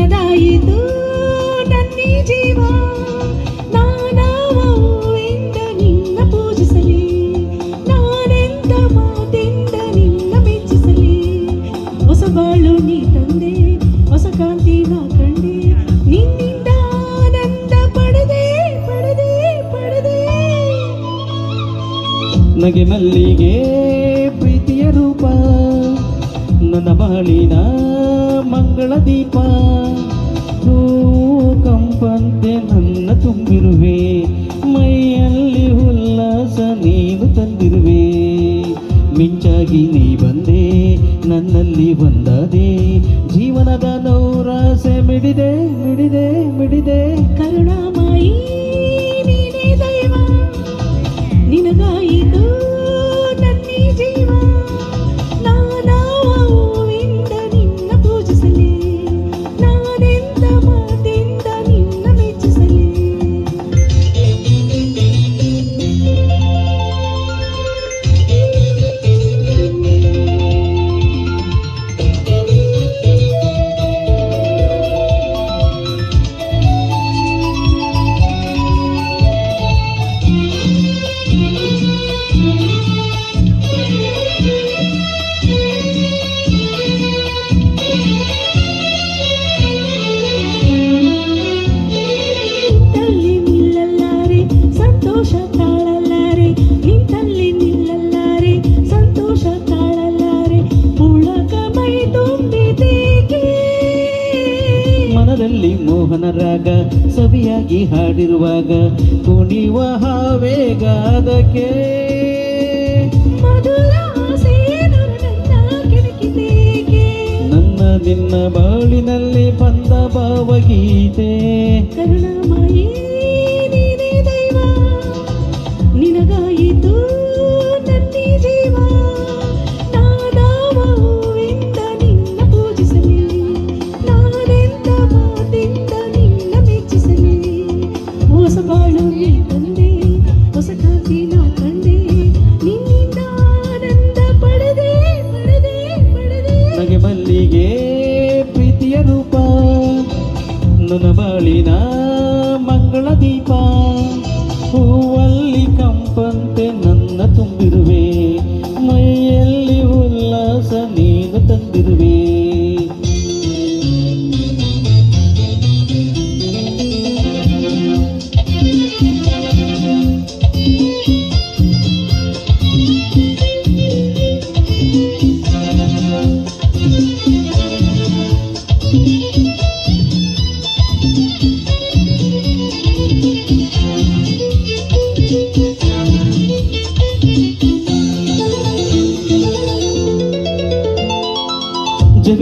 ಚಿಕ್ಕದಾಯಿತು ನನ್ನಿ ಜೀವ. ನಾನಾವ ಎಂದ ನಿನ್ನ ಪೂಜಿಸಲಿ. ನಾನೆಂದ ಮಾತೆಂದ ನಿನ್ನ ಮೆಚ್ಚಿಸಲಿ. ಹೊಸ ಬಾಳು ನೀ ತಂದೆ, ಹೊಸ ಕಾಂತಿ ನಾ ಕಂಡೆ. ನಿನ್ನಿಂದ ಪಡೆದೆ ಪಡೆದೆ ಪಡೆದೆ. ನಗೆ ಮಲ್ಲಿಗೆ ಪ್ರೀತಿಯ ರೂಪ. ನನ್ನ ಬಾಳಿನ ಮಂಗಳ ದೀಪ. ಕಂಪಂತೆ ನನ್ನ ತುಂಬಿರುವೆ. ಮೈಯಲ್ಲಿ ಉಲ್ಲಾಸ ನೀನು ತಂದಿರುವೆ. ಮಿಂಚಾಗಿ ನೀ ಬಂದೆ, ನನ್ನಲ್ಲಿ ಬಂದದೆ ಜೀವನದ ನೌರಾಸೆ ಮಿಡಿದೆ ಮಿಡಿದೆ ಮಿಡಿದೆ. ಕರುಣಾಮಯಿ. ಮೋಹನ ರಾಗ ಸವಿಯಾಗಿ ಹಾಡಿರುವಾಗ ಕುಣಿವ ಹಾವೇಗ ಅದಕ್ಕೆ ನನ್ನ ನಿನ್ನ ಬಾಳಿನಲ್ಲಿ ಬಂದ ಭಾವಗೀತೆ. ಕರುಣಾಮಯಿ ನನ್ನ ಬಾಳಿನ ಮಂಗಳ ದೀಪ. ಹೂವಲ್ಲಿ ಕಂಪಂತೆ ನನ್ನ ತುಂಬಿರುವೆ. ಮೈಯಲ್ಲಿ ಉಲ್ಲಾಸ ನೀನು ತಂದಿರುವೆ.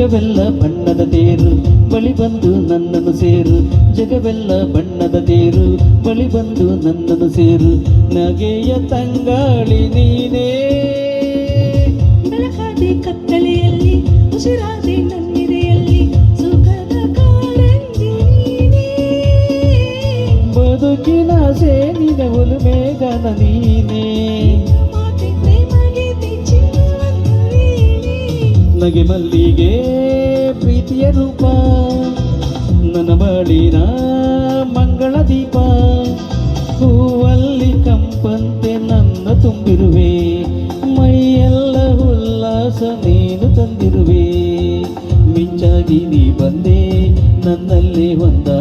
ಜಗವೆಲ್ಲ ಬಣ್ಣದ ತೇರು ಬಳಿ ಬಂದು ನನ್ನನ್ನು ಸೇರು. ಜಗವೆಲ್ಲ ಬಣ್ಣದ ತೇರು ಬಳಿ ಬಂದು ನನ್ನನ್ನು ಸೇರು. ನಗೆಯ ತಂಗಾಳಿ ನೀನೇ. ಬೆಳಕಾದೆ ಕತ್ತಲೆಯಲ್ಲಿ ಉಸಿರಾದೆ ನನ್ನಿದೆಯಲ್ಲಿ ಸುಖದ ಬದುಕಿನ ಸೇನಿನ ಒಲುಮೇಗನ ನೀನೇ. ನಗೆ ಮಲ್ಲಿಗೆ ಪ್ರೀತಿಯ ರೂಪ. ನನ್ನ ಬಳಿನ ಮಂಗಳ ದೀಪ. ಹೂವಲ್ಲಿ ಕಂಪಂತೆ ನನ್ನ ತುಂಬಿರುವೆ. ಮೈಯೆಲ್ಲ ಉಲ್ಲಾಸ ನೀನು ತಂದಿರುವೆ. ಮಿಂಚಾಗಿ ನೀ ಬಂದೆ ನನ್ನಲ್ಲಿ ಒಂದಾದೆ